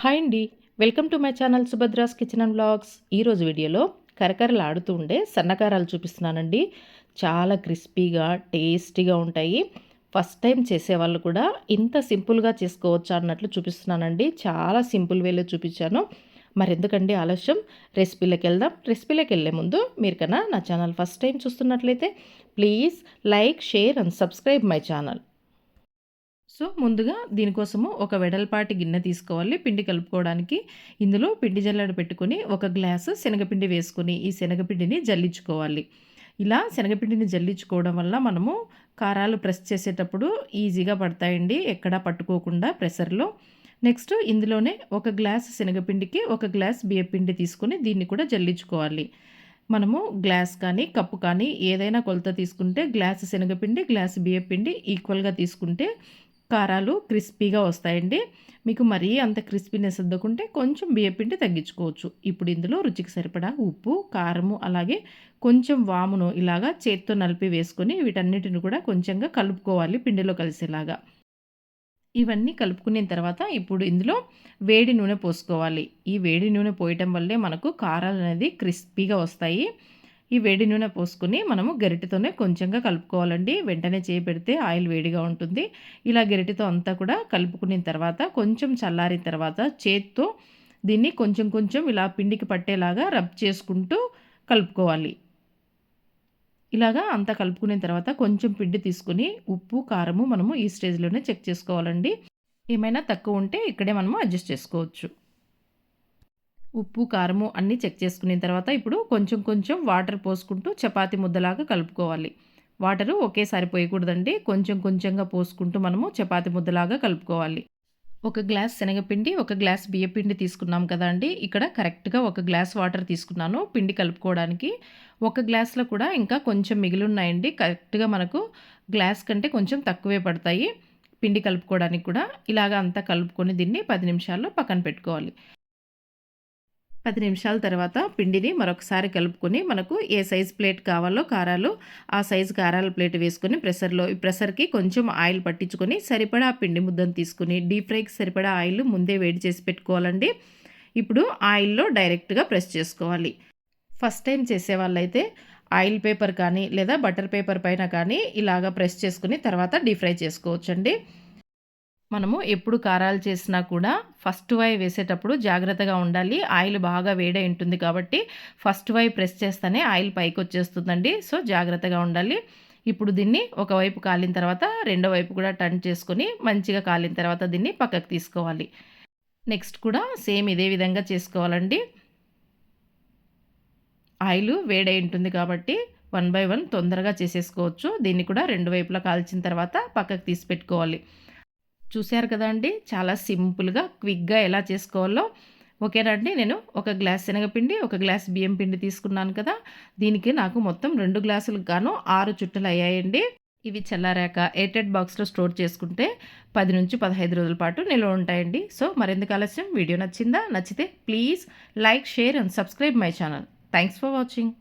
Hi అండి. Welcome to my channel Subhadra's kitchen and blogs ఈరోజు వీడియోలో కరకరలాడుతూ ఉండే సన్నకారాలు చూపిస్తున్నానండి. చాలా క్రిస్పీగా టేస్టీగా ఉంటాయి. ఫస్ట్ టైం చేసేవాళ్ళు కూడా ఇంత సింపుల్గా చేసుకోవచ్చా అన్నట్లు చూపిస్తున్నానండి. చాలా సింపుల్ వేలో చూపించాను. మరి ఎందుకండి ఆలస్యం? రెసిపీలోకి వెళ్దాం. రెసిపీలోకి వెళ్ళే ముందు మీరు కన్నా నా ఛానల్ ఫస్ట్ టైం చూస్తున్నట్లయితే please like share and subscribe my channel. So ముందుగా దీనికోసము ఒక వెడల్పాటి గిన్నె తీసుకోవాలి. పిండి కలుపుకోవడానికి ఇందులో పిండి జల్లెడ పెట్టుకొని ఒక గ్లాసు శనగపిండి వేసుకొని ఈ శనగపిండిని జల్లించుకోవాలి. ఇలా శనగపిండిని జల్లించుకోవడం వల్ల మనము కారాలు ప్రెస్ చేసేటప్పుడు ఈజీగా పడతాయండి. ఎక్కడా పట్టుకోకుండా ప్రెషర్లో నెక్స్ట్ ఇందులోనే ఒక గ్లాస్ శనగపిండికి ఒక గ్లాస్ బియ్యపిండి తీసుకొని దీన్ని కూడా జల్లించుకోవాలి. మనము గ్లాస్ కానీ కప్పు కానీ ఏదైనా కొలత తీసుకుంటే గ్లాస్ శనగపిండి గ్లాస్ బియ్యపిండి ఈక్వల్గా తీసుకుంటే కారాలు క్రిస్పీగా వస్తాయండి. మీకు మరీ అంత క్రిస్పీనెస్ వద్దకుంటే కొంచెం బియ్యపిండి తగ్గించుకోవచ్చు. ఇప్పుడు ఇందులో రుచికి సరిపడా ఉప్పు కారము అలాగే కొంచెం వామును ఇలాగా చేత్తో నలిపి వేసుకొని వీటన్నిటిని కూడా కొంచెంగా కలుపుకోవాలి పిండిలో కలిసేలాగా. ఇవన్నీ కలుపుకున్న తర్వాత ఇప్పుడు ఇందులో వేడి నూనె పోసుకోవాలి. ఈ వేడి నూనె పోయటం వల్లే మనకు కారాలు అనేది క్రిస్పీగా వస్తాయి. ఈ వేడి నూనె పోసుకొని మనము గరిటెతోనే కొంచెంగా కలుపుకోవాలండి. వెంటనే చేపెడితే ఆయిల్ వేడిగా ఉంటుంది. ఇలా గరిటెతో అంతా కూడా కలుపుకున్న తర్వాత కొంచెం చల్లారిన తర్వాత చేత్తో దీన్ని కొంచెం కొంచెం ఇలా పిండికి పట్టేలాగా రబ్ చేసుకుంటూ కలుపుకోవాలి. ఇలాగా అంతా కలుపుకున్న తర్వాత కొంచెం పిండి తీసుకుని ఉప్పు కారము మనము ఈ స్టేజ్లోనే చెక్ చేసుకోవాలండి. ఏమైనా తక్కువ ఉంటే ఇక్కడే మనము అడ్జస్ట్ చేసుకోవచ్చు. ఉప్పు కారము అన్నీ చెక్ చేసుకున్న తర్వాత ఇప్పుడు కొంచెం కొంచెం వాటర్ పోసుకుంటూ చపాతి ముద్దలాగా కలుపుకోవాలి. వాటరు ఒకేసారి పోయకూడదండి. కొంచెం కొంచెంగా పోసుకుంటూ మనము చపాతి ముద్దలాగా కలుపుకోవాలి. ఒక గ్లాస్ శనగపిండి ఒక గ్లాస్ బియ్యపిండి తీసుకున్నాం కదా అండి. ఇక్కడ కరెక్ట్గా ఒక గ్లాస్ వాటర్ తీసుకున్నాను పిండి కలుపుకోవడానికి. ఒక గ్లాస్లో కూడా ఇంకా కొంచెం మిగిలి ఉన్నాయండి కరెక్ట్గా మనకు గ్లాస్ కంటే కొంచెం తక్కువే పడతాయి. పిండి కలుపుకోవడానికి కూడా ఇలాగ అంతా కలుపుకొని దీన్ని పది నిమిషాల్లో పక్కన పెట్టుకోవాలి. పది నిమిషాల తర్వాత పిండిని మరొకసారి కలుపుకొని మనకు ఏ సైజ్ ప్లేట్ కావాలో కారాలు ఆ సైజు కారాల ప్లేట్ వేసుకొని ప్రెషర్లో ఈ ప్రెషర్కి కొంచెం ఆయిల్ పట్టించుకొని సరిపడా పిండి ముద్దను తీసుకుని డీప్ ఫ్రైకి సరిపడా ఆయిల్ ముందే వేడి చేసి పెట్టుకోవాలండి. ఇప్పుడు ఆయిల్లో డైరెక్ట్గా ప్రెస్ చేసుకోవాలి. ఫస్ట్ టైం చేసే వాళ్ళైతే ఆయిల్ పేపర్ కానీ లేదా బటర్ పేపర్ పైన కానీ ఇలాగ ప్రెస్ చేసుకుని తర్వాత డీప్ ఫ్రై చేసుకోవచ్చండి. మనము ఎప్పుడు కారాలు చేసినా కూడా ఫస్ట్ వై వేసేటప్పుడు జాగ్రత్తగా ఉండాలి. ఆయిల్ బాగా వేడే ఉంటుంది కాబట్టి ఫస్ట్ వై ప్రెస్ చేస్తేనే ఆయిల్ పైకి వచ్చేస్తుందండి. సో జాగ్రత్తగా ఉండాలి. ఇప్పుడు దీన్ని ఒకవైపు కాలిన తర్వాత రెండో వైపు కూడా టర్న్ చేసుకొని మంచిగా కాలిన తర్వాత దీన్ని పక్కకు తీసుకోవాలి. నెక్స్ట్ కూడా సేమ్ ఇదే విధంగా చేసుకోవాలండి. ఆయిల్ వేడై ఉంటుంది కాబట్టి వన్ బై వన్ తొందరగా చేసేసుకోవచ్చు. దీన్ని కూడా రెండు వైపులా కాల్చిన తర్వాత పక్కకు తీసి పెట్టుకోవాలి. చూశారు కదా అండి? చాలా సింపుల్గా క్విక్గా ఎలా చేసుకోవాలో. ఓకేనండి నేను ఒక గ్లాస్ శనగపిండి ఒక గ్లాస్ బియ్యం పిండి తీసుకున్నాను కదా? దీనికి నాకు మొత్తం రెండు గ్లాసులకు గాను ఆరు చుట్టలు అయ్యాయండి. ఇవి చల్లారాక ఎయిటెడ్ బాక్స్లో స్టోర్ చేసుకుంటే పది నుంచి పదహైదు రోజుల పాటు నిల్వ ఉంటాయండి. సో మరెందుకు ఆలస్యం? వీడియో నచ్చిందా? నచ్చితే please like share and subscribe my channel. Thanks for watching.